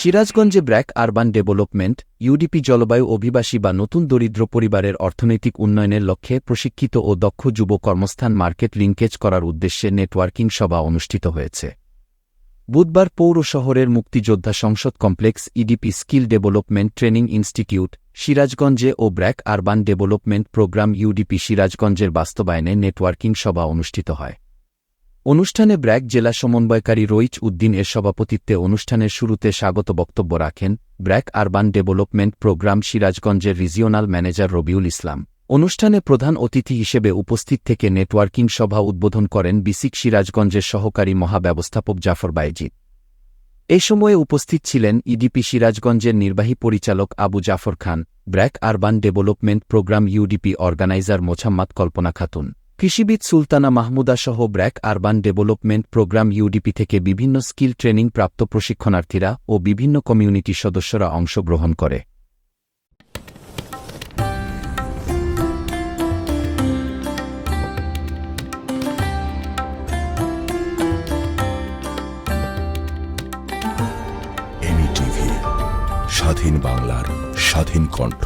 সিরাজগঞ্জে BRAC urban development, UDP জলবায়ু অভিবাসী বা নতুন দরিদ্র পরিবারের অর্থনৈতিক উন্নয়নের লক্ষ্যে প্রশিক্ষিত ও দক্ষ যুব কর্মস্থান মার্কেট লিঙ্কেজ করার উদ্দেশ্যে নেটওয়ার্কিং সভা অনুষ্ঠিত হয়েছে। বুধবার পৌর শহরের মুক্তিযোদ্ধা সংসদ complex EDP skill development training institute, সিরাজগঞ্জে ও BRAC urban development programme UDP সিরাজগঞ্জের বাস্তবায়নে নেটওয়ার্কিং সভা অনুষ্ঠিত হয়। অনুষ্ঠানে ব্র্যাক জেলা সমন্বয়কারী রইচ উদ্দিন এর সভাপতিত্বে অনুষ্ঠানের শুরুতে স্বাগত বক্তব্য রাখেন ব্র্যাক আরবান ডেভেলপমেন্ট প্রোগ্রাম সিরাজগঞ্জের রিজিওনাল ম্যানেজার রবিউল ইসলাম। অনুষ্ঠানে প্রধান অতিথি হিসেবে উপস্থিত থেকে নেটওয়ার্কিং সভা উদ্বোধন করেন বিসিক সিরাজগঞ্জের সহকারী মহাব্যবস্থাপক জাফর বাইজিদ এ সময়ে উপস্থিত ছিলেন ইডিপি সিরাজগঞ্জের নির্বাহী পরিচালক Abu Jafar Khan, BRAC urban development programme UDP organiser Mosammat Kalpana Khatun. কৃষিবিদ সুলতানা মাহমুদা সহ BRAC urban development programme UDP থেকে বিভিন্ন স্কিল ট্রেনিং প্রাপ্ত প্রশিক্ষণার্থীরা ও বিভিন্ন কমিউনিটি সদস্যরা অংশগ্রহণ করে। স্বাধীন বাংলার স্বাধীন কণ্ঠ।